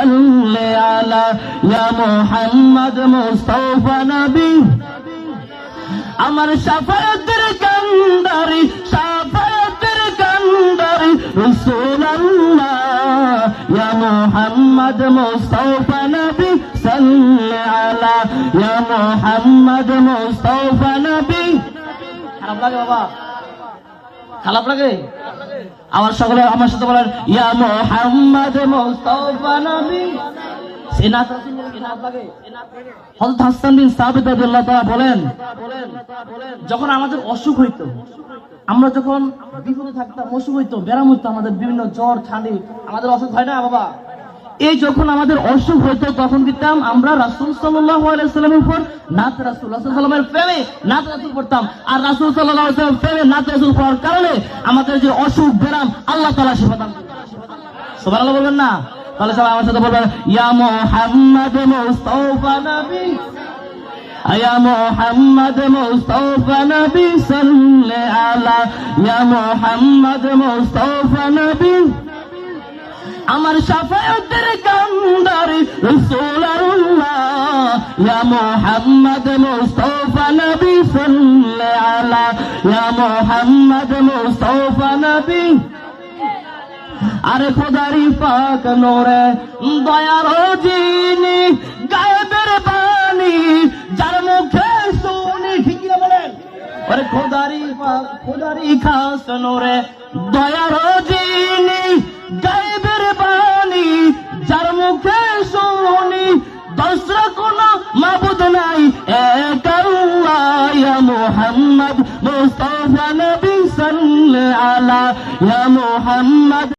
সাল্লি আলা ইয়া মুহাম্মদ মুস্তাফা নবী আমার সাফায়াতের কান্দারি সাফায়াতের কান্দারি রাসূলুল্লাহ, ইয়া মুহাম্মদ মুস্তাফা নবী, সাল্লি আলা ইয়া মুহাম্মদ মুস্তাফা নবী। খারাপ বাবা। খারাপ লাগে আমার সকলে আমার সাথে বলেন, ইয়া মুহাম্মদ মুস্তাফা নবী। বলেন যখন আমাদের অসুখ হইতো, আমরা যখন বিপদে থাকতাম, অসুখ হইতো বেড়াম হইতো, আমাদের বিভিন্ন জ্বর, ঠান্ডি, আমাদের অসুখ হয় না বাবা? এই যখন আমাদের অসুখ হইতো তখন দিতাম আমরা রাসূল সাল্লাল্লাহু আলাইহি সাল্লামের উপর নাত রাসূল রাসূল সাল্লামের প্রেমে নাত রাসূল পড়তাম আর রাসূল সাল্লাল্লাহু আলাইহি সাল্লামের প্রেমে নাত রাসূল পড়ার কারণে আমাদের যে অসুখ ব্যারাম আল্লাহ তাআলা শিফা দান সুবহানাল্লাহ বলবেন না তাহলে সবাই আমার সাথে বলবেন ইয়া মুহাম্মদ মুস্তাফা নবী يا محمد مصطفى نبي صل على يا محمد مصطفى نبي আমার সাফায়াতের কান্দারি রসুল আল্লাহ ইয়া মুহাম্মদ মুস্তাফা নবী ইয়া মুহাম্মদ মুস্তাফা নবী। আরে খোদারি পাক নোরে, দয়ার জিনি, গায়েবের বাণী, যার মুখে শুনি, ঠিক না বলেন? আরে খোদারি পাক, খোদারি খাস নোরে, দয়ার জিনি গায়েবের দশরা কোন মাবুদ নাই এক আল্লাহ মুহাম্মদ মুস্তাফা নবী সাল্লাল্লাহু আলা ইয়া মুহাম্মদ।